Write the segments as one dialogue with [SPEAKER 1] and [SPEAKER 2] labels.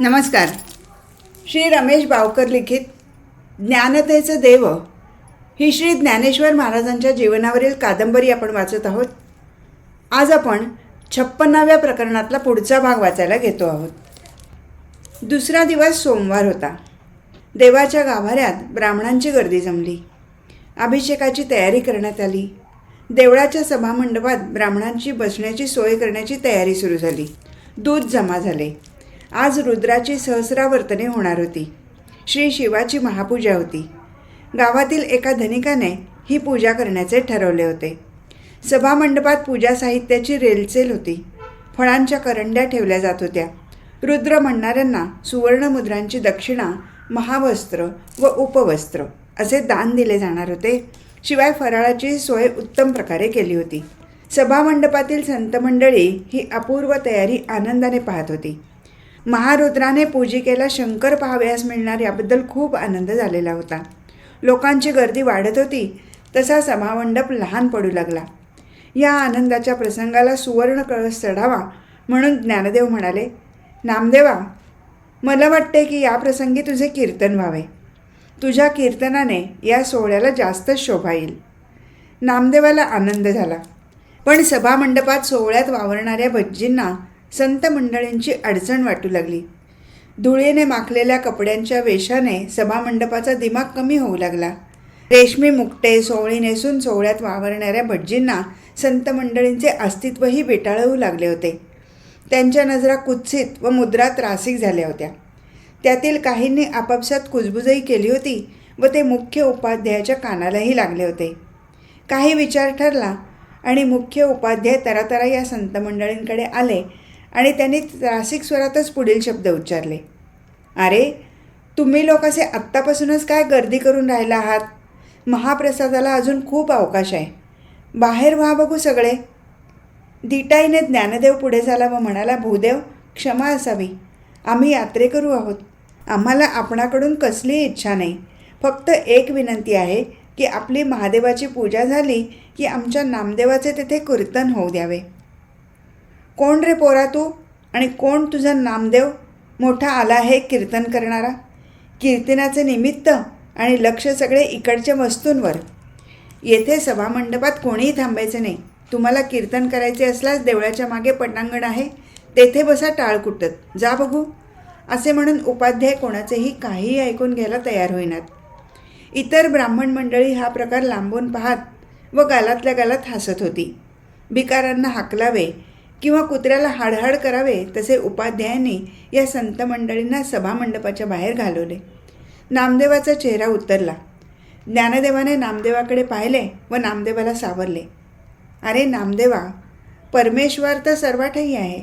[SPEAKER 1] नमस्कार. श्री रमेश बावकर लिखित ज्ञानतेचं देव. ही श्री ज्ञानेश्वर महाराजांच्या जीवनावरील कादंबरी आपण वाचत आहोत. आज आपण छप्पन्नाव्या प्रकरणातला पुढचा भाग वाचायला घेतो आहोत. दुसरा दिवस सोमवार होता. देवाच्या गाभाऱ्यात ब्राह्मणांची गर्दी जमली. अभिषेकाची तयारी करण्यात आली. देवळाच्या सभामंडपात ब्राह्मणांची बसण्याची सोय करण्याची तयारी सुरू झाली. दूध जमा झाले. आज रुद्राची सहस्रावर्तने होणार होती. श्री शिवाची महापूजा होती. गावातील एका धनिकाने ही पूजा करण्याचे ठरवले होते. सभामंडपात पूजा साहित्याची रेलचेल होती. फळांच्या करंड्या ठेवल्या जात होत्या. रुद्र म्हणणाऱ्यांना सुवर्णमुद्रांची दक्षिणा महावस्त्र व उपवस्त्र असे दान दिले जाणार होते. शिवाय फराळाची सोय उत्तम प्रकारे केली होती. सभामंडपातील संतमंडळी ही अपूर्व तयारी आनंदाने पाहत होती. महारुद्राने पूजिकेला शंकर पाहावयास मिळणार याबद्दल खूप आनंद झालेला होता. लोकांची गर्दी वाढत होती तसा सभामंडप लहान पडू लागला. या आनंदाच्या प्रसंगाला सुवर्ण कळस चढावा म्हणून ज्ञानदेव म्हणाले नामदेवा मला वाटते की या प्रसंगी तुझे कीर्तन व्हावे. तुझ्या कीर्तनाने या सोहळ्याला जास्त शोभा येईल. नामदेवाला आनंद झाला. पण सभामंडपात सोहळ्यात वावरणाऱ्या भज्जींना संत मंडळींची अडचण वाटू लागली. धुळेने माखलेल्या कपड्यांच्या वेशाने सभामंडपाचा दिमाग कमी होऊ लागला. रेशमी मुकटे सोहळी नेसून सोहळ्यात वावरणाऱ्या भटजींना संत मंडळींचे अस्तित्वही बेटाळवू लागले होते. त्यांच्या नजरा कुत्सित व मुद्रा त्रासिक झाल्या होत्या. त्यातील काहींनी आपापसात कुजबुजही केली होती व ते मुख्य उपाध्यायाच्या कानालाही लागले होते. काही विचार ठरला आणि मुख्य उपाध्याय तरातरा या संत मंडळींकडे आले आणि त्यांनी त्रासिक स्वरातच पुढील शब्द उच्चारले. अरे तुम्ही लोक असे आत्तापासूनच काय गर्दी करून राहिला आहात? महाप्रसादाला अजून खूप अवकाश आहे. बाहेर व्हा बघू सगळे. दिटाईने ज्ञानदेव पुढे झाला व म्हणाला भूदेव क्षमा असावी. आम्ही यात्रेकरू आहोत. आम्हाला आपणाकडून कसली इच्छा नाही. फक्त एक विनंती आहे की आपली महादेवाची पूजा झाली की आमच्या नामदेवाचे तेथे कीर्तन होऊ द्यावे. कोण रे पोरा तू? आणि कोण तुझा नामदेव? मोठा आला आहे कीर्तन करणारा. कीर्तनाचे निमित्त आणि लक्ष सगळे इकडच्या वस्तूंवर. येथे सभामंडपात कोणीही थांबायचे नाही. तुम्हाला कीर्तन करायचे असल्यास देवळाच्या मागे पटांगण आहे. तेथे बसा टाळ कुटत. जा बघू. असे म्हणून उपाध्याय कोणाचेही काहीही ऐकून घ्यायला तयार होईनात. इतर ब्राह्मण मंडळी हा प्रकार लांबून पाहत व गालातल्या गालात हसत होती. भिकारांना हाकलावे. किंवा कुत्र्याला हाडहाड करावे तसे उपाध्यायांनी या संत मंडळींना सभामंडपाच्या बाहेर घालवले. नामदेवाचा चेहरा उतरला. ज्ञानदेवाने नामदेवाकडे पाहिले व नामदेवाला सावरले. अरे नामदेवा परमेश्वर तर सर्वाठही आहे.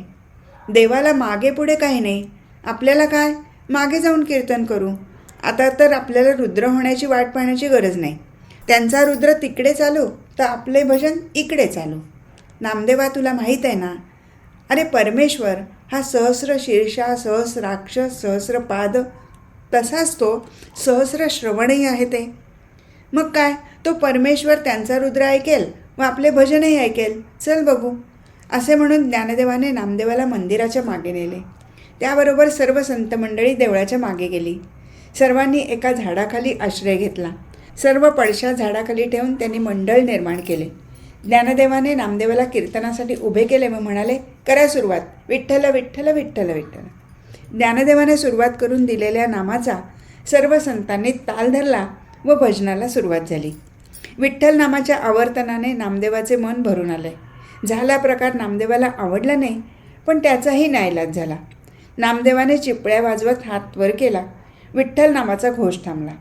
[SPEAKER 1] देवाला मागे पुढे काही नाही. आपल्याला काय? मागे जाऊन कीर्तन करू. आता तर आपल्याला रुद्र होण्याची वाट पाहण्याची गरज नाही. त्यांचा रुद्र तिकडे चालू तर आपले भजन इकडे चालू. नामदेवा तुला माहीत आहे ना? अरे परमेश्वर हा सहस्र शीर्षा सहस्राक्ष सहस्र पाद तसाच तो सहस्र श्रवणही आहे ते. मग काय? तो परमेश्वर त्यांचा रुद्र ऐकेल व आपले भजनही ऐकेल. चल बघू. असे म्हणून ज्ञानदेवाने नामदेवाला मंदिराच्या मागे नेले. त्याबरोबर सर्व संत मंडळी देवळाच्या मागे गेली. सर्वांनी एका झाडाखाली आश्रय घेतला. सर्व पडशा झाडाखाली ठेवून त्यांनी मंडळ निर्माण केले. ज्ञानदेवाने नामदेवाला कीर्तनासाठी उभे केले व म्हणाले करा सुरुवात. विठ्ठल विठ्ठल विठ्ठल विठ्ठल. ज्ञानदेवाने सुरुवात करून दिलेल्या नामाचा सर्व संतांनी ताल धरला व भजनाला सुरुवात झाली. विठ्ठल नामाच्या आवर्तनाने नामदेवाचे मन भरून आले. झाला प्रकार नामदेवाला आवडला नाही पण त्याचाही नाईलाज झाला. नामदेवाने चिपळ्या वाजवत हात वर केला. विठ्ठल नामाचा घोष थांबला.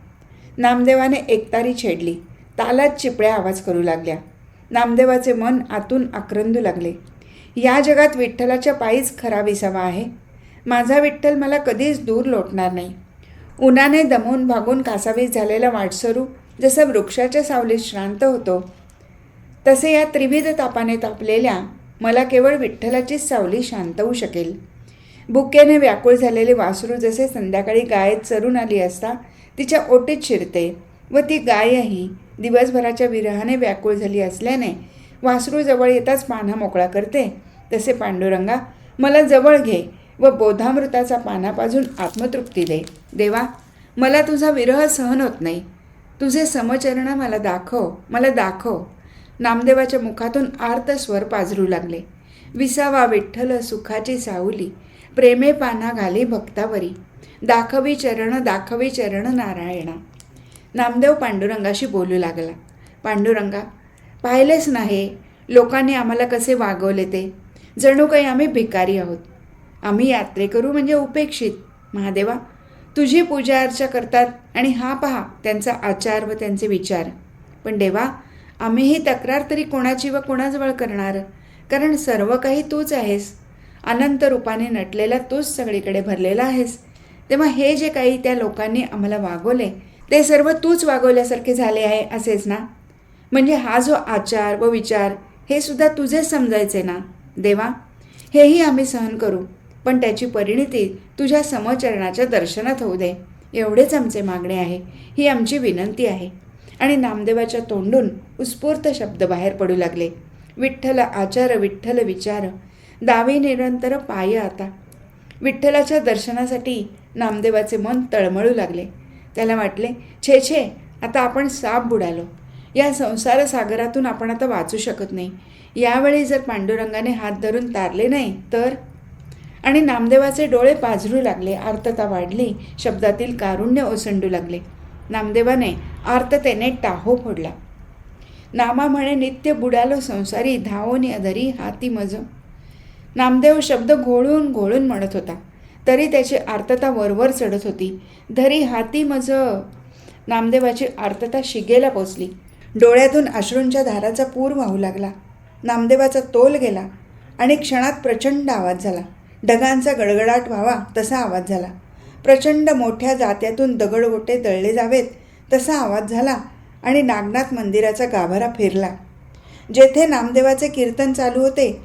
[SPEAKER 1] नामदेवाने एकतारी छेडली. तालात चिपळ्या आवाज करू लागल्या. नामदेवाचे मन आतून आक्रंदू लागले. या जगात विठ्ठलाच्या पायीच खरा विसावा आहे. माझा विठ्ठल मला कधीच दूर लोटणार नाही. उन्हाने दमून भागून कासावीस झालेला वाटसरू जसं वृक्षाच्या सावलीत श्रांत होतो तसे या त्रिविध तापाने तापलेल्या मला केवळ विठ्ठलाचीच सावली शांत होऊ शकेल. बुक्याने व्याकुळ झालेले वासरू जसे संध्याकाळी गायेत चरून आली असता तिच्या ओटीत शिरते व ती गायही दिवसभराच्या विरहाने व्याकुळ झाली असल्याने वासरू जवळ येताच पान्हा मोकळा करते. तसे पांडुरंगा मला जवळ घे व बोधामृताचा पाना पाजून आत्मतृप्ती दे. देवा मला तुझा विरह सहन होत नाही. तुझे समचरण मला दाखव मला दाखव. नामदेवाच्या मुखातून आर्त स्वर पाजरू लागले. विसावा विठ्ठल सुखाची सावली प्रेमे पाना घाली भक्तावरी. दाखवी चरण दाखवी चरण नारायणा. नामदेव पांडुरंगाशी बोलू लागला. पांडुरंगा पाहिलेच नाही. लोकांनी आम्हाला कसे वागवले ते? जणू काही आम्ही भिकारी आहोत. आम्ही यात्रेकरू म्हणजे उपेक्षित. महादेवा तुझी पूजा अर्चा करतात आणि हा पहा त्यांचा आचार व त्यांचे विचार. पण देवा आम्ही ही तक्रार तरी कोणाची व कोणाजवळ करणार? कारण सर्व काही तूच आहेस. अनंत रूपाने नटलेला तूच सगळीकडे भरलेला आहेस. तेव्हा हे जे काही त्या लोकांनी आम्हाला वागवले ते सर्व तूच वागवल्यासारखे झाले आहे असेच ना? म्हणजे हा जो आचार व विचार हे सुद्धा तुझेच समजायचे ना? देवा हेही आम्ही सहन करू पण त्याची परिणिती तुझ्या समचरणाच्या दर्शनात होऊ दे. एवढेच आमचे मागणे आहे ही आमची विनंती आहे. आणि नामदेवाच्या तोंडून उत्स्फूर्त शब्द बाहेर पडू लागले. विठ्ठल आचार विठ्ठल विचार दावे निरंतर पाय आता. विठ्ठलाच्या दर्शनासाठी नामदेवाचे मन तळमळू लागले. त्याला वाटले छे छे आता आपण साप बुडालो. या संसार सागरातून आपण आता वाचू शकत नाही. यावेळी जर पांडुरंगाने हात धरून तारले नाही तर? आणि नामदेवाचे डोळे पाझरू लागले आर्तता वाढली शब्दातील कारुण्य ओसंडू लागले. नामदेवाने आर्ततेने टाहो फोडला. नामा म्हणे नित्य बुडालो संसारी धावोनी अधरी हाती मज. नामदेव शब्द घोळून घोळून म्हणत होता. तरी त्याची आर्तता वरवर चढत होती. धरी हाती मज. नामदेवाची आर्तता शिगेला पोचली. डोळ्यातून अश्रूंच्या धाराचा पूर वाहू लागला. नामदेवाचा तोल गेला आणि क्षणात प्रचंड आवाज झाला. ढगांचा गडगडाट व्हावा तसा आवाज झाला. प्रचंड मोठ्या जात्यातून दगडगोटे दळले जावेत तसा आवाज झाला आणि नागनाथ मंदिराचा गाभारा फिरला. जेथे नामदेवाचे कीर्तन चालू होते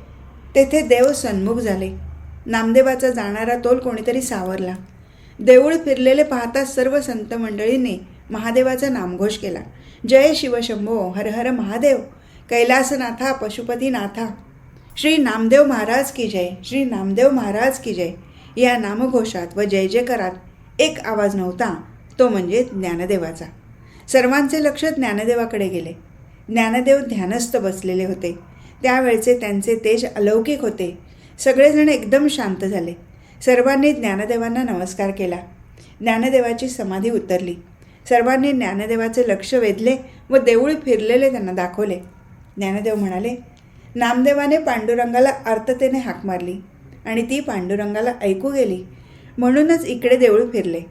[SPEAKER 1] तेथे देव सन्मुख झाले. नामदेवाचा जाणारा तोल कोणीतरी सावरला. देऊळ फिरलेले पाहताच सर्व संत मंडळींनी महादेवाचा नामघोष केला. जय शिवशंभो हर हर महादेव कैलासनाथा पशुपतीनाथा. श्री नामदेव महाराज की जय श्री नामदेव महाराज की जय. या नामघोषात व जय जयकारात एक आवाज नव्हता तो म्हणजे ज्ञानदेवाचा. सर्वांचे लक्ष ज्ञानदेवाकडे गेले. ज्ञानदेव ध्यानस्थ बसलेले होते. त्यावेळचे त्यांचे तेज अलौकिक होते. सगळेजण एकदम शांत झाले. सर्वांनी ज्ञानदेवांना नमस्कार केला. ज्ञानदेवाची समाधी उतरली. सर्वांनी ज्ञानदेवाचे लक्ष वेधले व देऊळ फिरलेले त्यांना दाखवले. ज्ञानदेव म्हणाले नामदेवाने पांडुरंगाला आर्ततेने हाक मारली आणि ती पांडुरंगाला ऐकू गेली. म्हणूनच इकडे देऊळ फिरले.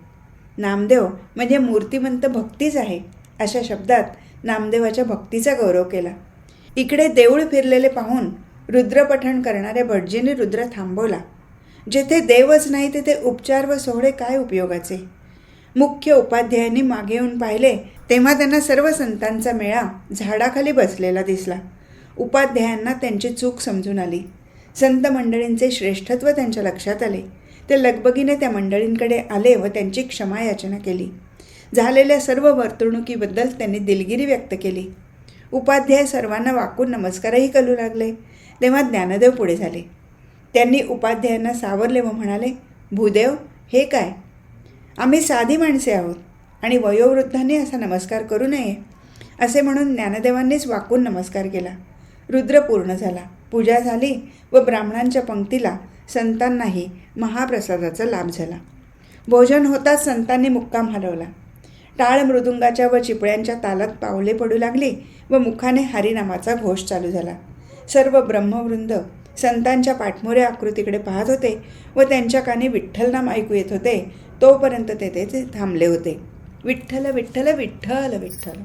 [SPEAKER 1] नामदेव म्हणजे मूर्तिमंत भक्तीच आहे. अशा शब्दात नामदेवाच्या भक्तीचा गौरव केला. इकडे देऊळ फिरलेले पाहून रुद्रपठण करणाऱ्या भटजीने रुद्र थांबवला. जेथे देवच नाही तेथे उपचार व सोहळे काय उपयोगाचे? मुख्य उपाध्यायांनी मागे येऊन पाहिले तेव्हा त्यांना सर्व संतांचा मेळा झाडाखाली बसलेला दिसला. उपाध्यायांना त्यांची चूक समजून आली. संत मंडळींचे श्रेष्ठत्व त्यांच्या लक्षात आले. ते लगबगीने त्या मंडळींकडे आले व त्यांची क्षमा याचना केली. झालेल्या सर्व वर्तणुकीबद्दल त्यांनी दिलगिरी व्यक्त केली. उपाध्याय सर्वांना वाकून नमस्कारही करू लागले. तेव्हा ज्ञानदेव पुढे झाले. त्यांनी उपाध्यायांना सावरले व म्हणाले भूदेव हे काय? आम्ही साधी माणसे आहोत आणि वयोवृद्धांनी असा नमस्कार करू नये. असे म्हणून ज्ञानदेवांनीच वाकून नमस्कार केला. रुद्र पूर्ण झाला. पूजा झाली व ब्राह्मणांच्या पंक्तीला संतांनाही महाप्रसादाचा लाभ झाला. भोजन होताच संतांनी मुक्काम हलवला. टाळ मृदुंगाच्या व चिपळ्यांच्या तालात पावले पडू लागली व मुखाने हरिनामाचा घोष चालू झाला. सर्व ब्रह्मवृंद संतांच्या पाठमोऱ्या आकृतीकडे पाहत होते व त्यांच्या कानी विठ्ठल नाम ऐकू येत होते. तोपर्यंत ते तेथे थांबले होते. विठ्ठल विठ्ठल विठ्ठल विठ्ठल.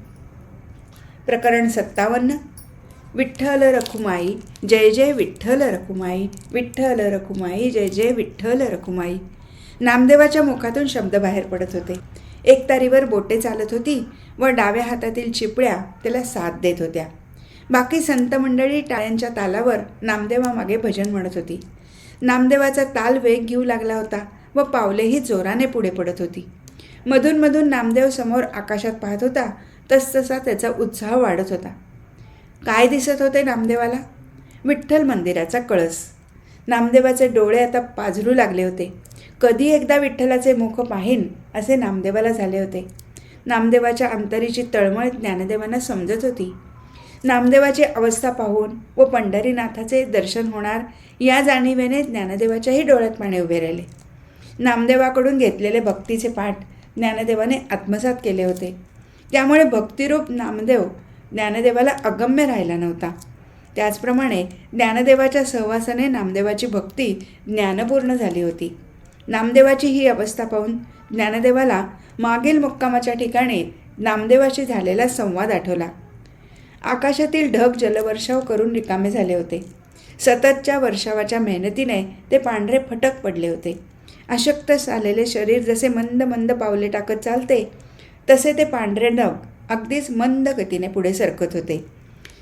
[SPEAKER 1] प्रकरण सत्तावन्न. विठ्ठल रखुमाई जय जय विठ्ठल रखुमाई विठ्ठल रखुमाई जय जय विठ्ठल रखुमाई. नामदेवाच्या मुखातून शब्द बाहेर पडत होते. एक तारीवर बोटे चालत होती व डाव्या हातातील चिपळ्या त्याला साथ देत होत्या. बाकी संत मंडळी टाळ्यांच्या तालावर नामदेवामागे भजन म्हणत होती. नामदेवाचा ताल वेग घेऊ लागला होता व पावलेही जोराने पुढे पडत होती. मधूनमधून नामदेव समोर आकाशात पाहत होता तसतसा त्याचा उत्साह वाढत होता. काय दिसत होते नामदेवाला? विठ्ठल मंदिराचा कळस. नामदेवाचे डोळे आता पाझरू लागले होते. कधी एकदा विठ्ठलाचे मुख पाहीन असे नामदेवाला झाले होते. नामदेवाच्या अंतरीची तळमळ ज्ञानदेवांना समजत होती. नामदेवाची अवस्था पाहून व पंढरीनाथाचे दर्शन होणार या जाणीवेने ज्ञानदेवाच्याही डोळ्यात पाणी उभे राहिले. नामदेवाकडून घेतलेले भक्तीचे पाठ ज्ञानदेवाने आत्मसात केले होते. त्यामुळे भक्तिरूप नामदेव ज्ञानदेवाला अगम्य राहिला नव्हता. त्याचप्रमाणे ज्ञानदेवाच्या सहवासाने नामदेवाची भक्ती ज्ञानपूर्ण झाली होती. नामदेवाची ही अवस्था पाहून ज्ञानदेवाला मागील मुक्कामाच्या ठिकाणी नामदेवाशी झालेला संवाद आठवला. आकाशातील ढग जलवर्षाव करून रिकामे झाले होते. सततच्या वर्षावाच्या मेहनतीने ते पांढरे फटक पडले होते. अशक्त झालेले शरीर जसे मंद मंद पावले टाकत चालते तसे ते पांढरे ढग अगदीच मंद गतीने पुढे सरकत होते.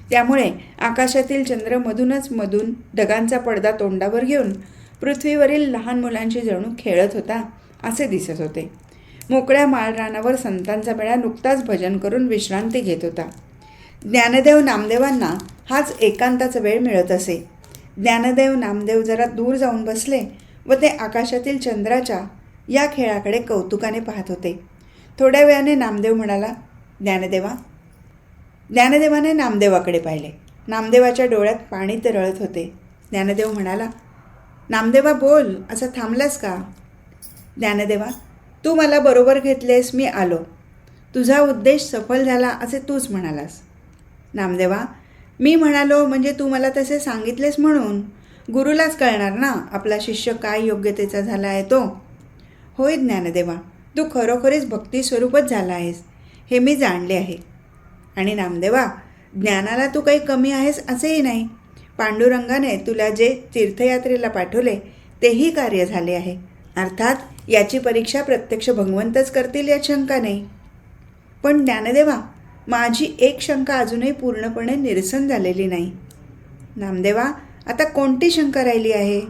[SPEAKER 1] त्यामुळे आकाशातील चंद्र मधूनच मधून ढगांचा पडदा तोंडावर घेऊन पृथ्वीवरील लहान मुलांशी जणू खेळत होता असे दिसत होते. मोकळ्या माळरानावर संतांचा मेळा नुकताच भजन करून विश्रांती घेत होता. ज्ञानदेव नामदेवांना हाच एकांताचा वेळ मिळत असे. ज्ञानदेव नामदेव जरा दूर जाऊन बसले व ते आकाशातील चंद्राच्या या खेळाकडे कौतुकाने पाहत होते. थोड्या वेळाने नामदेव म्हणाला ज्ञानदेवा. ज्ञानदेवाने नामदेवाकडे पाहिले. नामदेवाच्या डोळ्यात पाणी तरळत होते. ज्ञानदेव म्हणाला नामदेवा बोल असं थांबलास का? ज्ञानदेवा तू मला बरोबर घेतलेस मी आलो. तुझा उद्देश सफल झाला असे तूच म्हणालास. नामदेवा मी म्हणालो म्हणजे तू मला तसे सांगितलेस म्हणून? गुरुलाच कळणार ना आपला शिष्य काय योग्यतेचा झाला आहे तो? होय ज्ञानदेवा तू खरोखरीच भक्ती स्वरूपच झाला आहेस हे मी जाणले आहे. आणि नामदेवा ज्ञानाला तू काही कमी आहेस असेही नाही. पांडुरंगाने तुला जे तीर्थयात्रेला पाठवले तेही कार्य झाले आहे. अर्थात याची परीक्षा प्रत्यक्ष भगवंतच करतील यात शंका नाही पण ज्ञानदेवा माझी एक शंका अजूनही पूर्णपणे निरसन झालेली नाही. नामदेवा आता कोणती शंका राहिली आहे?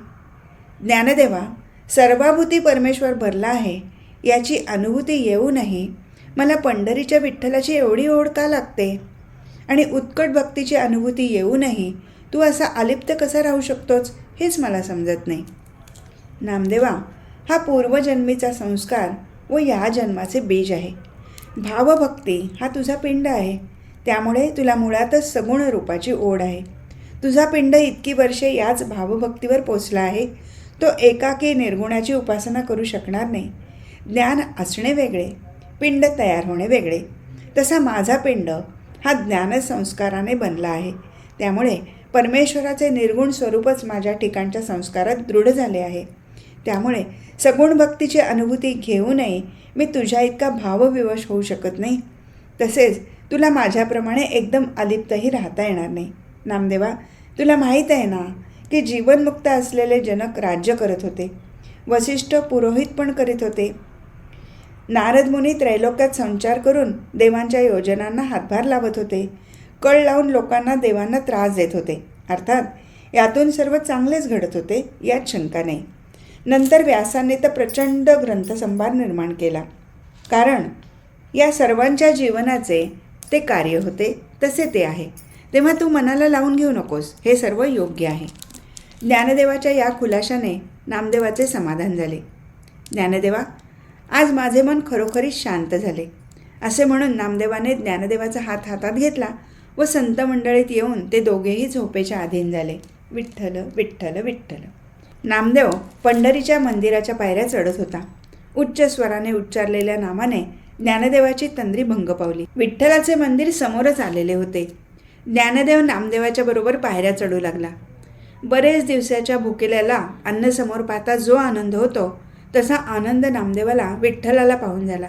[SPEAKER 1] ज्ञानदेवा सर्वाभूती परमेश्वर भरला आहे याची अनुभूती येऊनही मला पंढरीच्या विठ्ठलाची एवढी ओढ का लागते? आणि उत्कट भक्तीची अनुभूती येऊनही तू असा अलिप्त कसा राहू शकतोच हेच मला समजत नाही. नामदेवा हा पूर्वजन्मीचा संस्कार व या जन्माचे बीज आहे. भावभक्ती हा तुझा पिंड आहे. त्यामुळे तुला मुळातच सगुण रूपाची ओढ आहे. तुझा पिंड इतकी वर्षे याच भावभक्तीवर पोचला आहे. तो एकाकी निर्गुणाची उपासना करू शकणार नाही. ज्ञान असणे वेगळे पिंड तयार होणे वेगळे. तसा माझा पिंड हा ज्ञानसंस्काराने बनला आहे. त्यामुळे परमेश्वराचे निर्गुण स्वरूपच माझ्या ठिकाणच्या संस्कारात दृढ झाले आहे. त्यामुळे सगुण भक्तीची अनुभूती घेऊनही मी तुझ्या इतका भावविवश होऊ शकत नाही. तसेच तुला माझ्याप्रमाणे एकदम अलिप्तही राहता येणार नाही. नामदेवा तुला माहीत आहे ना की जीवनमुक्त असलेले जनक राज्य करत होते. वसिष्ठ पुरोहित पण करीत होते. नारद मुनी त्रैलोक्यात संचार करून देवांच्या योजनांना हातभार लावत होते. कळ लावून लोकांना देवांना त्रास देत होते. अर्थात यातून सर्व चांगलेच घडत होते यात शंका नाही. नंतर व्यासाने तर प्रचंड ग्रंथसंभार निर्माण केला. कारण या सर्वांच्या जीवनाचे ते कार्य होते तसे ते आहे. तेव्हा तू मनाला लावून घेऊ नकोस हे सर्व योग्य आहे. ज्ञानदेवाच्या या खुलाशाने नामदेवाचे समाधान झाले. ज्ञानदेवा आज माझे मन खरोखरीच शांत झाले. असे म्हणून नामदेवाने ज्ञानदेवाचा हात हातात घेतला व संत मंडळीत येऊन ते दोघेही झोपेच्या अधीन झाले. विठ्ठल विठ्ठल विठ्ठल. नामदेव पंढरीच्या मंदिराच्या पायऱ्या चढत होता. उच्च स्वराने उच्चारलेल्या नामाने ज्ञानदेवाची तंद्री भंग पावली. विठ्ठलाचे मंदिर समोरच आलेले होते. ज्ञानदेव नामदेवाच्या बरोबर पायऱ्या चढू लागला. बरेच दिवसाच्या भुकेल्याला अन्न समोर पाहता जो आनंद होतो तसा आनंद नामदेवाला विठ्ठलाला पाहून झाला.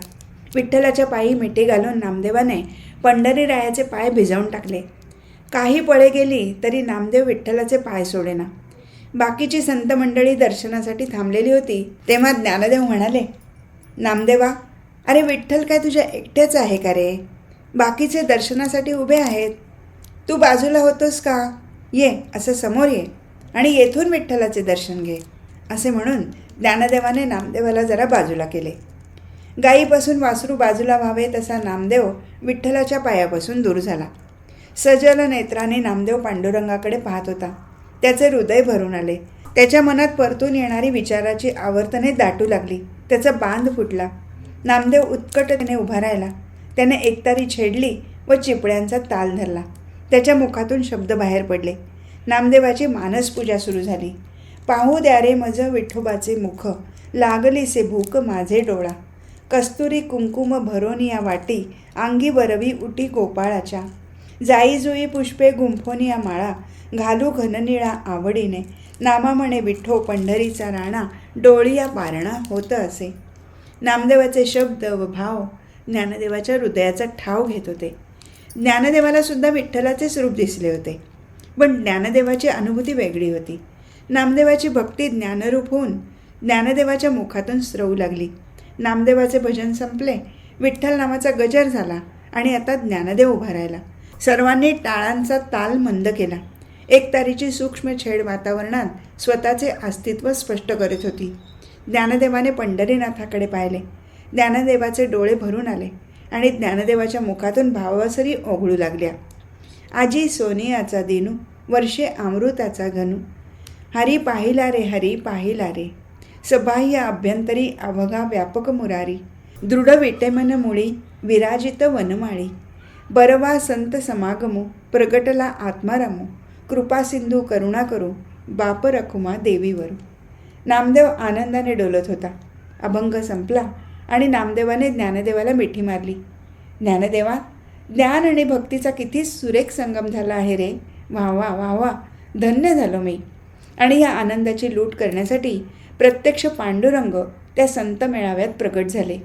[SPEAKER 1] विठ्ठलाच्या पायी मिठी घालून नामदेवाने पंढरीरायाचे पाय भिजवून टाकले. काही पळे गेली तरी नामदेव विठ्ठलाचे पाय सोडेना. बाकीची संत मंडळी दर्शनासाठी थांबलेली होती तेव्हा ज्ञानदेव म्हणाले नामदेवा अरे विठ्ठल काय तुझ्या एकट्याच आहे का रे? बाकीचे दर्शनासाठी उभे आहेत. तू बाजूला होतोस का? ये असं समोर ये आणि येथून विठ्ठलाचे दर्शन घे असे म्हणून ज्ञानदेवाने नामदेवाला जरा बाजूला केले. गायीपासून वासरू बाजूला व्हावे तसा नामदेव विठ्ठलाच्या पायापासून दूर झाला. सजल नेत्राने नामदेव पांडुरंगाकडे पाहत होता. त्याचे हृदय भरून आले. त्याच्या मनात परतून येणारी विचाराची आवर्तने दाटू लागली. त्याचा बांध फुटला. नामदेव उत्कटतेने उभा राहिला. त्याने एकतारी छेडली व चिपळ्यांचा ताल धरला. त्याच्या मुखातून शब्द बाहेर पडले. नामदेवाची मानसपूजा सुरू झाली. पाहू द्या रे मज विठोबाचे मुख. लागलीसे भूक माझे डोळा. कस्तुरी कुंकुम भरोनी या वाटी. अंगी बरवी उटी गोपाळाच्या जाई जुई पुष्पे गुंफोनी या माळा. घालू घननिळा आवडीने. नामा म्हणे विठ्ठो पंढरीचा राणा डोळिया पारणा होतं असे. नामदेवाचे शब्द व भाव ज्ञानदेवाच्या हृदयाचा ठाव घेत होते. ज्ञानदेवाला सुद्धा विठ्ठलाचेच रूप दिसले होते. पण ज्ञानदेवाची अनुभूती वेगळी होती. नामदेवाची भक्ती ज्ञानरूप होऊन ज्ञानदेवाच्या मुखातून स्रवू लागली. नामदेवाचे भजन संपले. विठ्ठल नामाचा गजर झाला आणि आता ज्ञानदेव उभा राहिला. सर्वांनी टाळांचा ताल मंद केला. एकतारीची सूक्ष्म छेड वातावरणात स्वतःचे अस्तित्व स्पष्ट करत होती. ज्ञानदेवाने पंढरीनाथाकडे पाहिले. ज्ञानदेवाचे डोळे भरून आले आणि ज्ञानदेवाच्या मुखातून भावासरी ओघळू लागल्या. आजी सोनियाचा दिनू वर्षे अमृताचा घनू. हरी पाहिला रे हरी पाहिला रे. सबाह्य अभ्यंतरी अवघा व्यापक मुरारी. दृढ विटेमन मुळी विराजित वनमाळी. बरवा संत समागमो प्रगटला आत्मारामो. कृपा सिंधू करुणा करू बाप रखुमा देवीवर. नामदेव आनंदाने डोलत होता. अभंग संपला आणि नामदेवाने ज्ञानदेवाला मिठी मारली. ज्ञानदेवा ज्ञान आणि भक्तीचा किती सुरेख संगम झाला आहे रे. वा वा वा वा धन्य झालो मी. आणि या आनंदाची लूट करण्यासाठी प्रत्यक्ष पांडुरंग त्या संत मेळाव्यात प्रकट झाले.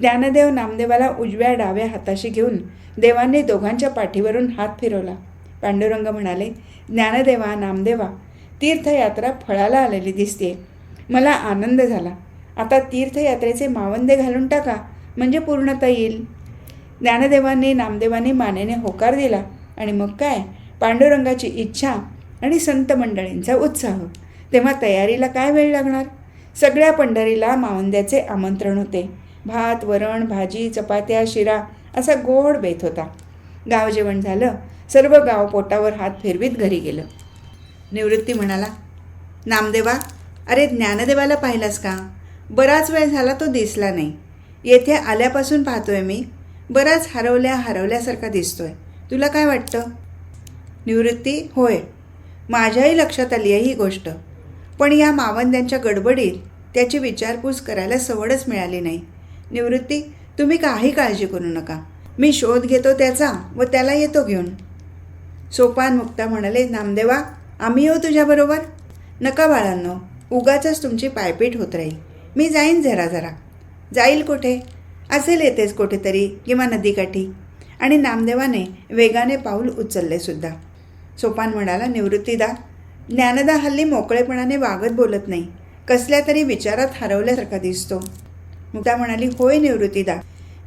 [SPEAKER 1] ज्ञानदेव नामदेवाला उजव्या डाव्या हाताशी घेऊन देवांनी दोघांच्या पाठीवरून हात फिरवला. पांडुरंग म्हणाले ज्ञानदेवा नामदेवा तीर्थयात्रा फळाला आलेली दिसते मला आनंद झाला. आता तीर्थयात्रेचे मावंदे घालून टाका म्हणजे पूर्णता येईल. ज्ञानदेवांनी नामदेवांनी मानेने होकार दिला. आणि मग काय? पांडुरंगाची इच्छा आणि संत मंडळींचा उत्साह. तेव्हा तयारीला काय वेळ लागणार? सगळ्या पंढरीला मावंद्याचे आमंत्रण होते. भात वरण भाजी चपात्या शिरा असा गोड बेत होता. गाव जेवण झालं. सर्व गाव पोटावर हात फिरवीत घरी गेलं. निवृत्ती म्हणाला नामदेवा अरे ज्ञानदेवाला पाहिलास का? बराच वेळ झाला तो दिसला नाही. येथे आल्यापासून पाहतोय मी. बराच हरवल्या हरवल्यासारखा दिसतोय. तुला काय वाटतं? निवृत्ती? होय. माझ्याही लक्षात आली आहे ही गोष्ट. पण या मावंद्यांच्या गडबडीत त्याची विचारपूस करायला सवडच मिळाली नाही. निवृत्ती तुम्ही काही काळजी करू नका. मी शोध घेतो त्याचा व त्याला येतो घेऊन. सोपान मुक्ता म्हणाले नामदेवा आम्ही येऊ तुझ्याबरोबर नका बाळांनो उगाचच तुमची पायपीट होत राहील. मी जाईन जरा जरा. जाईल कुठे? असेल येतेच कुठेतरी किंवा नदीकाठी. आणि नामदेवाने वेगाने पाऊल उचलले सुद्धा. सोपान म्हणाला निवृत्तीदा ज्ञानदा हल्ली मोकळेपणाने वागत बोलत नाही. कसल्या तरी विचारात हरवल्यासारखा दिसतो. मुक्ता म्हणाली होय निवृत्तीदा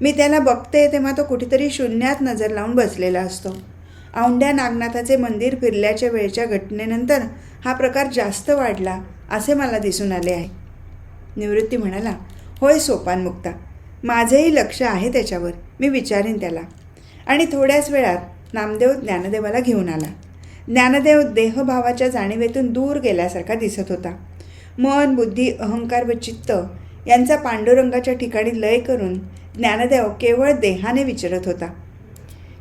[SPEAKER 1] मी त्याला बघते तेव्हा तो कुठेतरी शून्यात नजर लावून बसलेला असतो. औंढ्या नागनाथाचे मंदिर फिरल्याच्या वेळच्या घटनेनंतर हा प्रकार जास्त वाढला असे मला दिसून आले आहे. निवृत्ती म्हणाला होय सोपान मुक्ता माझेही लक्ष आहे त्याच्यावर मी विचारीन त्याला. आणि थोड्याच वेळात नामदेव ज्ञानदेवाला घेऊन आला. ज्ञानदेव देहभावाच्या जाणीवेतून दूर गेल्यासारखा दिसत होता. मन बुद्धी अहंकार व चित्त यांचा पांडुरंगाच्या ठिकाणी लय करून ज्ञानदेव केवळ देहाने विचारत होता.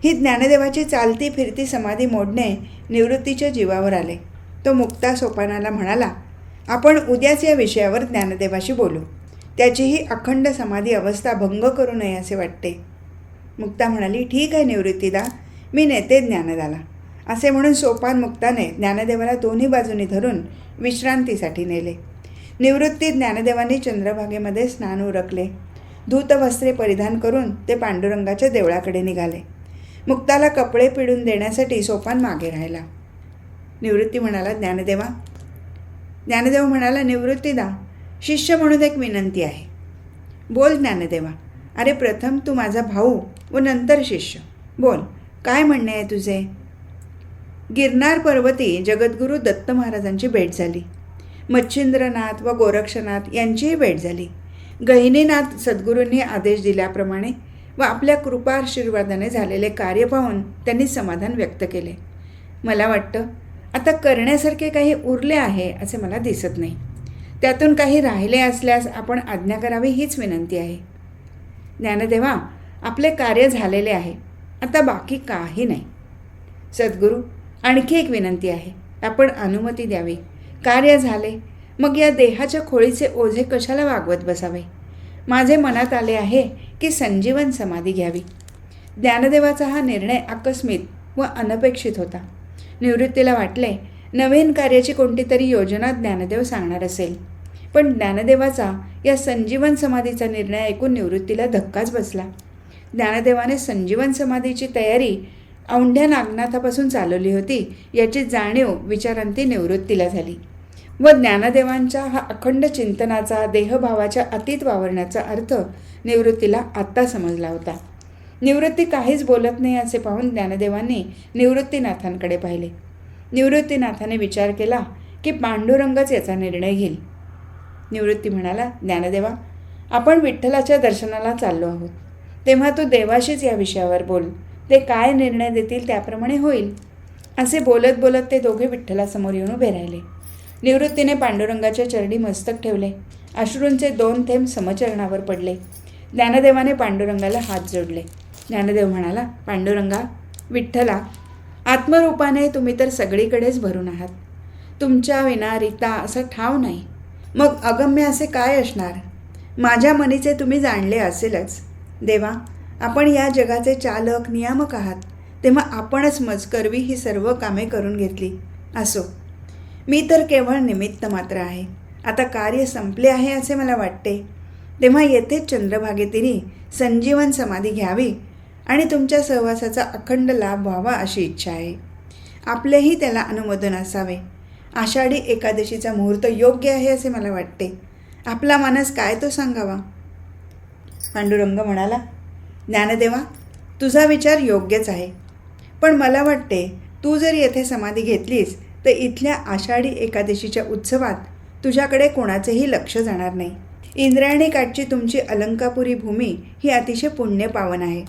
[SPEAKER 1] ही ज्ञानदेवाची चालती फिरती समाधी मोडणे निवृत्तीच्या जीवावर आले. तो मुक्ता सोपानाला म्हणाला आपण उद्याच या विषयावर ज्ञानदेवाशी बोलू. त्याची ही अखंड समाधी अवस्था भंग करू नये असे वाटते. मुक्ता म्हणाली ठीक आहे निवृत्तीदा मी नेते ज्ञानदाला. असे म्हणून सोपान मुक्ताने ज्ञानदेवाला दोन्ही बाजूनी धरून विश्रांतीसाठी नेले. निवृत्ती ज्ञानदेवांनी चंद्रभागेमध्ये स्नान उरकले. धूतवस्त्रे परिधान करून ते पांडुरंगाच्या देवळाकडे निघाले. मुक्ताला कपडे पिळून देण्यासाठी सोपान मागे राहिला. निवृत्ती म्हणाला ज्ञानदेवा ज्ञानदेव म्हणाला निवृत्तीदा शिष्य म्हणून एक विनंती आहे. बोल ज्ञानदेवा. अरे प्रथम तू माझा भाऊ व नंतर शिष्य. बोल काय म्हणणे आहे तुझे? गिरनार पर्वती जगद्गुरू दत्त महाराजांची भेट झाली. मच्छिंद्रनाथ व गोरक्षनाथ यांचीही भेट झाली. गहिनीनाथ सद्गुरूंनी आदेश दिल्याप्रमाणे व आपल्या कृपाशीर्वादाने झालेले कार्य पाहून त्यांनी समाधान व्यक्त केले. मला वाटतं आता करण्यासारखे काही उरले आहे असे मला दिसत नाही. त्यातून काही राहिले असल्यास आपण आज्ञा करावी हीच विनंती आहे. ज्ञानदेवा आपले कार्य झालेले आहे आता बाकी काही नाही. सद्गुरू आणखी एक विनंती आहे. आपण अनुमती द्यावी. कार्य झाले मग या देहाच्या खोळीचे ओझे कशाला वागवत बसावे? माझे मनात आले आहे की संजीवन समाधी घ्यावी. ज्ञानदेवाचा हा निर्णय आकस्मित व अनपेक्षित होता. निवृत्तीला वाटले नवीन कार्याची कोणती तरी योजना ज्ञानदेव सांगणार असेल. पण ज्ञानदेवाचा या संजीवन समाधीचा निर्णय ऐकून निवृत्तीला धक्काच बसला. ज्ञानदेवाने संजीवन समाधीची तयारी औंढ्या नागनाथापासून चालवली होती याची जाणीव विचारांती निवृत्तीला झाली. व ज्ञानदेवांच्या हा अखंड चिंतनाचा देहभावाच्या अतीत वावरण्याचा अर्थ निवृत्तीला आत्ता समजला होता. निवृत्ती काहीच बोलत नाही असे पाहून ज्ञानदेवांनी निवृत्तीनाथांकडे पाहिले. निवृत्तीनाथाने विचार केला की पांडुरंगच याचा निर्णय घेईल. निवृत्ती म्हणाला ज्ञानदेवा आपण विठ्ठलाच्या दर्शनाला चाललो आहोत. तेव्हा तू देवाशीच या विषयावर बोल. ते काय निर्णय देतील त्याप्रमाणे होईल. असे बोलत बोलत ते दोघे विठ्ठलासमोर येऊन उभे राहिले. निवृत्तीने पांडुरंगाच्या चरणी मस्तक ठेवले. अश्रूंचे दोन थेंब समचरणावर पडले. ज्ञानदेवाने पांडुरंगाला हात जोडले. ज्ञानदेव म्हणाला पांडुरंगा विठ्ठला आत्मरूपाने तुम्ही तर सगळीकडेच भरून आहात. तुमच्या विना रीता असं ठाव नाही. मग अगम्य असे काय असणार? माझ्या मनीचे तुम्ही जाणले असेलच. देवा आपण या जगाचे चालक नियामक आहात. तेव्हा आपणच मजकरवी ही सर्व कामे करून घेतली. असो. मी तर केवळ निमित्त मात्र आहे. आता कार्य संपले आहे असे मला वाटते. तेव्हा येथेच चंद्रभागेतिरी संजीवन समाधी घ्यावी आणि तुमच्या सहवासाचा अखंड लाभ व्हावा अशी इच्छा आहे. आपलेही त्याला अनुमोदन असावे. आषाढी एकादशीचा मुहूर्त योग्य आहे असे मला वाटते. आपला मानस काय तो सांगावा? पांडुरंग म्हणाला ज्ञानदेवा तुझा विचार योग्यच आहे. पण मला वाटते तू जर येथे समाधी घेतलीस तर इथल्या आषाढी एकादशीच्या उत्सवात तुझ्याकडे कोणाचेही लक्ष जाणार नाही. इंद्रायणी काठची तुमची अलंकापुरी भूमी ही अतिशय पुण्यपावन आहे.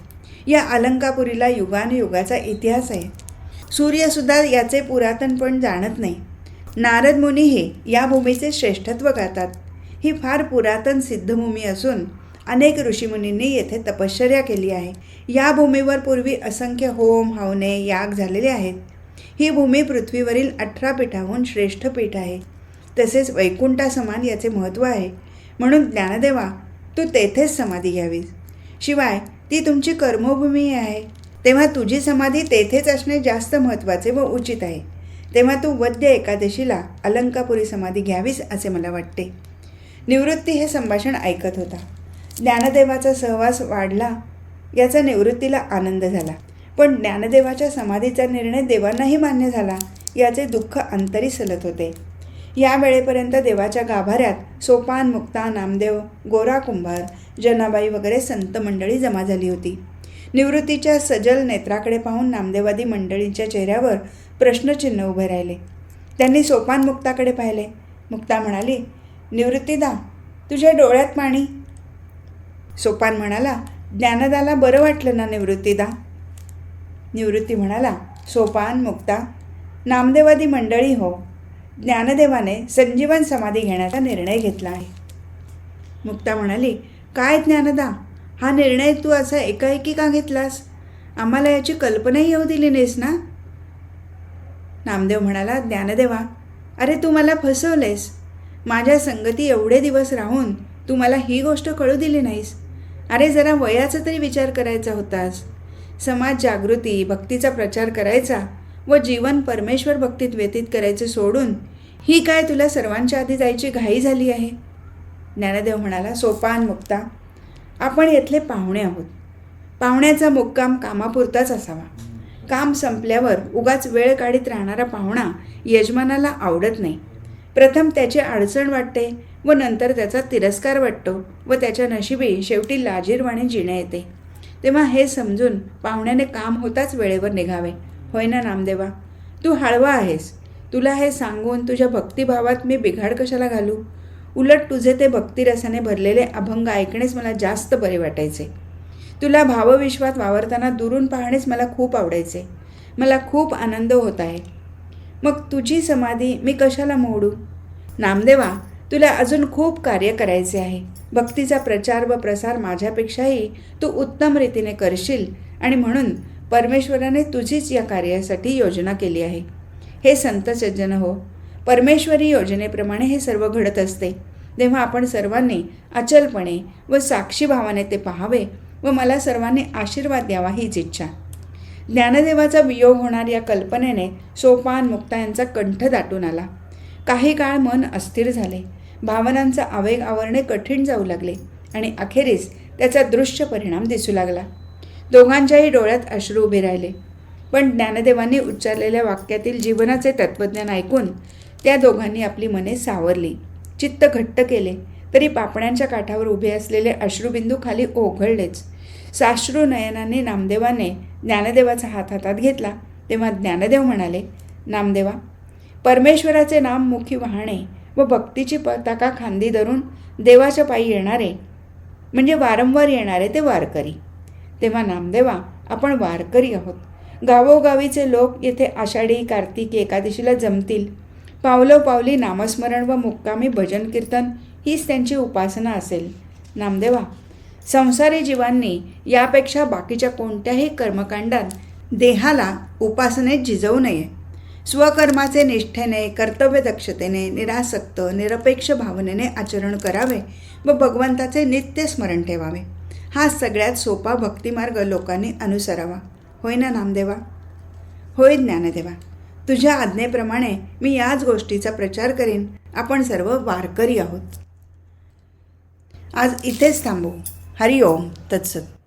[SPEAKER 1] या अलंकापुरीला युगानुयुगाचा इतिहास आहे. सूर्यसुद्धा याचे पुरातनपण जाणत नाही. नारद मुनीही या भूमीचे श्रेष्ठत्व गातात. ही फार पुरातन सिद्धभूमी असून अनेक ऋषीमुनींनी येथे तपश्चर्या केली आहे. या भूमीवर पूर्वी असंख्य होम हवने याग झालेले आहेत. ही भूमी पृथ्वीवरील अठरा पीठाहून श्रेष्ठ पीठ आहे. तसेच वैकुंठासमान याचे महत्त्व आहे. म्हणून ज्ञानदेवा तू तेथेच समाधी घ्यावीस. शिवाय ती तुमची कर्मभूमी आहे. तेव्हा तुझी समाधी तेथेच असणे जास्त महत्त्वाचे व उचित आहे. तेव्हा तू वद्य एकादशीला अलंकापुरी समाधी घ्यावीस असे मला वाटते. निवृत्ती हे संभाषण ऐकत होता. ज्ञानदेवाचा सहवास वाढला. याचा निवृत्तीला आनंद झाला. पण ज्ञानदेवाच्या समाधीचा निर्णय देवांनाही मान्य झाला याचे दुःख अंतरी सलत होते. या वेळेपर्यंत देवाच्या गाभाऱ्यात सोपान मुक्ता नामदेव गोरा कुंभार जनाबाई वगैरे संत मंडळी जमा झाली होती. निवृत्तीच्या सजल नेत्राकडे पाहून नामदेवादी मंडळींच्या चेहऱ्यावर प्रश्नचिन्ह उभे राहिले. त्यांनी सोपान मुक्ताकडे पाहिले. मुक्ता म्हणाली निवृत्तीदा तुझ्या डोळ्यात पाणी. सोपान म्हणाला ज्ञानदाला बरं वाटलं ना निवृत्तीदा? निवृत्ती म्हणाला सोपान मुक्ता नामदेवादी मंडळी हो. ज्ञानदेवाने संजीवन समाधी घेण्याचा निर्णय घेतला आहे. मुक्ता म्हणाली काय ज्ञानदा? हा निर्णय तू असा एकाएकी का घेतलास? आम्हाला याची कल्पनाही येऊ दिली नाहीस ना? नामदेव म्हणाला ज्ञानदेवा अरे तू मला फसवलेस. माझ्या संगती एवढे दिवस राहून तू मला ही गोष्ट कळू दिली नाहीस. अरे जरा वयाचा तरी विचार करायचा होतास. समाज जागृती भक्तीचा प्रचार करायचा व जीवन परमेश्वर भक्तीत व्यतीत करायचे सोडून ही काय तुला सर्वांच्या आधी जायची घाई झाली आहे? ज्ञानदेव म्हणाला सोपान मुक्ता आपण येथले पाहुणे आहोत. पाहुण्याचा मुक्काम कामापुरताच असावा. काम संपल्यावर उगाच वेळ काढीत राहणारा पाहुणा यजमानाला आवडत नाही. प्रथम त्याची अडचण वाटते व नंतर त्याचा तिरस्कार वाटतो व त्याच्या नशिबी शेवटी लाजीरवाणी जिणे येते. तेव्हा हे समजून पाहुण्याने काम होताच वेळेवर निघावे. होय ना नामदेवा? तू हळवा आहेस. तुला हे सांगून तुझ्या भक्तिभावात मी बिघाड कशाला घालू? उलट तुझे ते भक्तिरसाने भरलेले अभंग ऐकणेच मला जास्त बरे वाटायचे. तुला भावविश्वात वावरताना दुरून पाहणेच मला खूप आवडायचे. मला खूप आनंद होत आहे. मग तुझी समाधी मी कशाला मोडू? नामदेवा तुला अजून खूप कार्य करायचे आहे. भक्तीचा प्रचार व प्रसार माझ्यापेक्षाही तू उत्तम रीतीने करशील आणि म्हणून परमेश्वराने तुझीच या कार्यासाठी योजना केली आहे. हे संत सज्जन हो परमेश्वरी योजनेप्रमाणे हे सर्व घडत असते. तेव्हा आपण सर्वांनी अचलपणे व साक्षीभावाने ते पाहावे व मला सर्वांनी आशीर्वाद द्यावा हीच इच्छा. ज्ञानदेवाचा वियोग होणार या कल्पनेने सोपान मुक्ता यांचा कंठ दाटून आला. काही काळ मन अस्थिर झाले. भावनांचा आवेग आवरणे कठीण जाऊ लागले आणि अखेरीस त्याचा दृश्य परिणाम दिसू लागला. दोघांच्याही डोळ्यात अश्रू उभे राहिले. पण ज्ञानदेवांनी उच्चारलेल्या वाक्यातील जीवनाचे तत्त्वज्ञान ऐकून त्या दोघांनी आपली मने सावरली. चित्त घट्ट केले तरी पापण्यांच्या काठावर उभे असलेले अश्रूबिंदू खाली ओघळलेच. साश्रू नयनाने नामदेवाने ज्ञानदेवाचा हात हातात घेतला तेव्हा ज्ञानदेव म्हणाले नामदेवा परमेश्वराचे नाम मुखी वाहणे व भक्तीची पताका खांदी धरून देवाच्या पायी येणारे म्हणजे वारंवार येणारे ते वारकरी. तेव्हा नामदेवा आपण वारकरी आहोत. गावोगावीचे लोक येथे आषाढी कार्तिकी एकादशीला जमतील. पावलोपावली नामस्मरण व मुक्कामी भजन कीर्तन हीच त्यांची उपासना असेल. नामदेवा संसारी जीवांनी यापेक्षा बाकीच्या कोणत्याही कर्मकांडात देहाला उपासनेत झिजवू नये. स्वकर्माचे निष्ठेने कर्तव्यदक्षतेने निरासक्त निरपेक्ष भावनेने आचरण करावे व भगवंताचे नित्य स्मरण ठेवावे. हा सगळ्यात सोपा भक्तिमार्ग लोकांनी अनुसरावा. होय ना नामदेवा? होय ज्ञानदेवा? तुझ्या आज्ञेप्रमाणे मी याच गोष्टीचा प्रचार करीन. आपण सर्व वारकरी आहोत. आज इथेच थांबू. हरिओम. तत्सत.